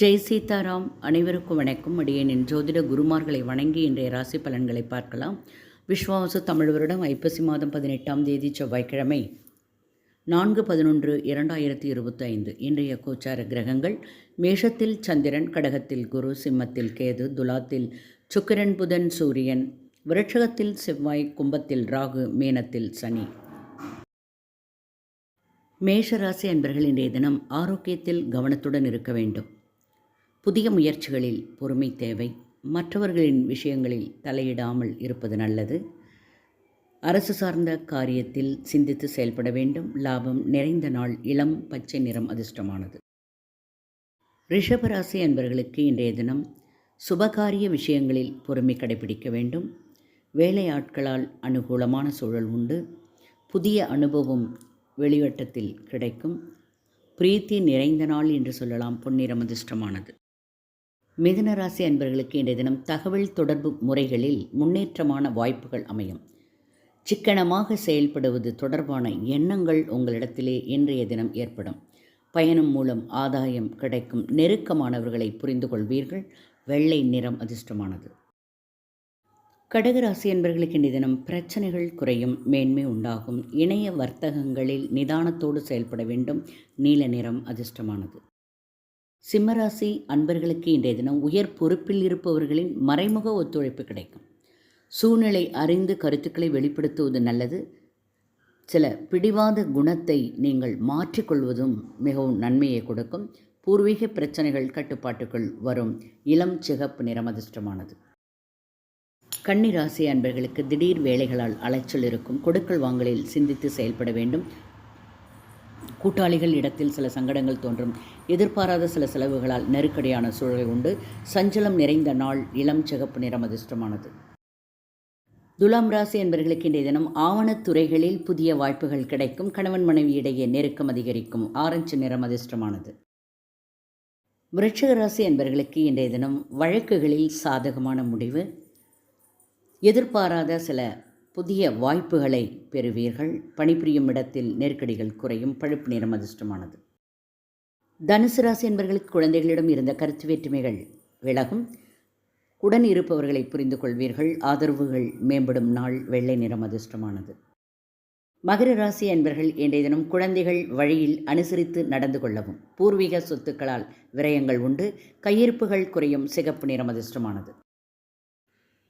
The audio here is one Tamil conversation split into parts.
ஜெய் சீதாராம் அனைவருக்கும் வணக்கம். அடியேனின் ஜோதிட குருமார்களை வணங்கி இன்றைய ராசி பலன்களை பார்க்கலாம். விஸ்வாசு தமிழ் வருடம் ஐப்பசி மாதம் பதினெட்டாம் தேதி செவ்வாய்க்கிழமை நான்கு பதினொன்று இரண்டாயிரத்தி இருபத்தி ஐந்து இன்றைய கோச்சார கிரகங்கள் மேஷத்தில் சந்திரன் கடகத்தில் குரு சிம்மத்தில் கேது துலாத்தில் சுக்கிரன் புதன் சூரியன் விருட்சகத்தில் செவ்வாய் கும்பத்தில் ராகு மேனத்தில் சனி. மேஷராசி அன்பர்கள் இன்றைய தினம் ஆரோக்கியத்தில் கவனத்துடன் இருக்க வேண்டும். புதிய முயற்சிகளில் பொறுமை தேவை. மற்றவர்களின் விஷயங்களில் தலையிடாமல் இருப்பது நல்லது. அரசு சார்ந்த காரியத்தில் சிந்தித்து செயல்பட வேண்டும். லாபம் நிறைந்த நாள் இளம் பச்சை நிறம் அதிர்ஷ்டமானது. ரிஷபராசி அன்பர்களுக்கு இன்றைய தினம் சுபகாரிய விஷயங்களில் பொறுமை கடைபிடிக்க வேண்டும். வேலையாட்களால் அனுகூலமான சூழல் உண்டு. புதிய அனுபவம் வெளிவட்டத்தில் கிடைக்கும். பிரீத்தி நிறைந்த நாள் என்று சொல்லலாம். பொன்னிறம் அதிர்ஷ்டமானது. மிதுன ராசி அன்பர்களுக்கு இன்றைய தினம் தகவல் தொடர்பு முறைகளில் முன்னேற்றமான வாய்ப்புகள் அமையும். சிக்கனமாக செயல்படுவது தொடர்பான எண்ணங்கள் உங்களிடத்திலே இன்றைய தினம் ஏற்படும். பயணம் மூலம் ஆதாயம் கிடைக்கும் நெருக்கமானவர்களை புரிந்து கொள்வீர்கள். வெள்ளை நிறம் அதிர்ஷ்டமானது. கடகராசி என்பர்களுக்கு இன்றைய தினம் பிரச்சனைகள் குறையும் மேன்மை உண்டாகும். இணைய வர்த்தகங்களில் நிதானத்தோடு செயல்பட வேண்டும். நீல நிறம் அதிர்ஷ்டமானது. சிம்மராசி அன்பர்களுக்கு இன்றைய தினம் உயர் பொறுப்பில் இருப்பவர்களின் மறைமுக ஒத்துழைப்பு கிடைக்கும். சூழ்நிலை அறிந்து கருத்துக்களை வெளிப்படுத்துவது நல்லது. சில பிடிவாத குணத்தை நீங்கள் மாற்றிக்கொள்வதும் மிகவும் நன்மையை கொடுக்கும். பூர்வீக பிரச்சனைகள் கட்டுப்பாட்டுக்குள் வரும். இளம் சிகப்பு நிறம் அதிர்ஷ்டமானது. கன்னிராசி அன்பர்களுக்கு திடீர் வேலைகளால் அலைச்சல் இருக்கும். கொடுக்கல் வாங்கலில் சிந்தித்து செயல்பட வேண்டும். கூட்டாளிகள் இடத்தில் சில சங்கடங்கள் தோன்றும். எதிர்பாராத சில செலவுகளால் நெருக்கடியான சூழல் உண்டு. சஞ்சலம் நிறைந்த நாள் இளம் சிகப்பு நிறம் அதிர்ஷ்டமானது. துலாம் ராசி என்பர்களுக்கு இன்றைய தினம் ஆவணத்துறைகளில் புதிய வாய்ப்புகள் கிடைக்கும். கணவன் மனைவி இடையே நெருக்கம் அதிகரிக்கும். ஆரஞ்சு நிறம் அதிர்ஷ்டமானது. விருட்சக ராசி என்பர்களுக்கு இன்றைய தினம் வழக்குகளில் சாதகமான முடிவு. எதிர்பாராத சில புதிய வாய்ப்புகளை பெறுவீர்கள். பணிபுரியும் இடத்தில் நெருக்கடிகள் குறையும். பழுப்பு நிறம் அதிர்ஷ்டமானது. தனுசு ராசி என்பவர்களுக்கு குழந்தைகளிடம் இருந்த கருத்து வேற்றுமைகள் விலகும். உடன் இருப்பவர்களை புரிந்து கொள்வீர்கள். ஆதரவுகள் மேம்படும் நாள். வெள்ளை நிறம் அதிர்ஷ்டமானது. மகர ராசி என்பர்கள் இன்றைய தினம் குழந்தைகள் வழியில் அனுசரித்து நடந்து கொள்ளவும். பூர்வீக சொத்துக்களால் விரயங்கள் உண்டு. கையிருப்புகள் குறையும். சிகப்பு நிறம் அதிர்ஷ்டமானது.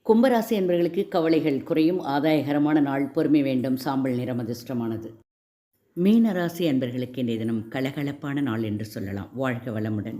கும்பராசி என்பவர்களுக்கு கவலைகள் குறையும் ஆதாயகரமான நாள் பொறுமை வேண்டும் சாம்பல் நிறம் அதிர்ஷ்டமானது. மீன ராசி அன்பர்களுக்கு இன்றைய தினம் கலகலப்பான நாள் என்று சொல்லலாம். வாழ்க வளமுடன்.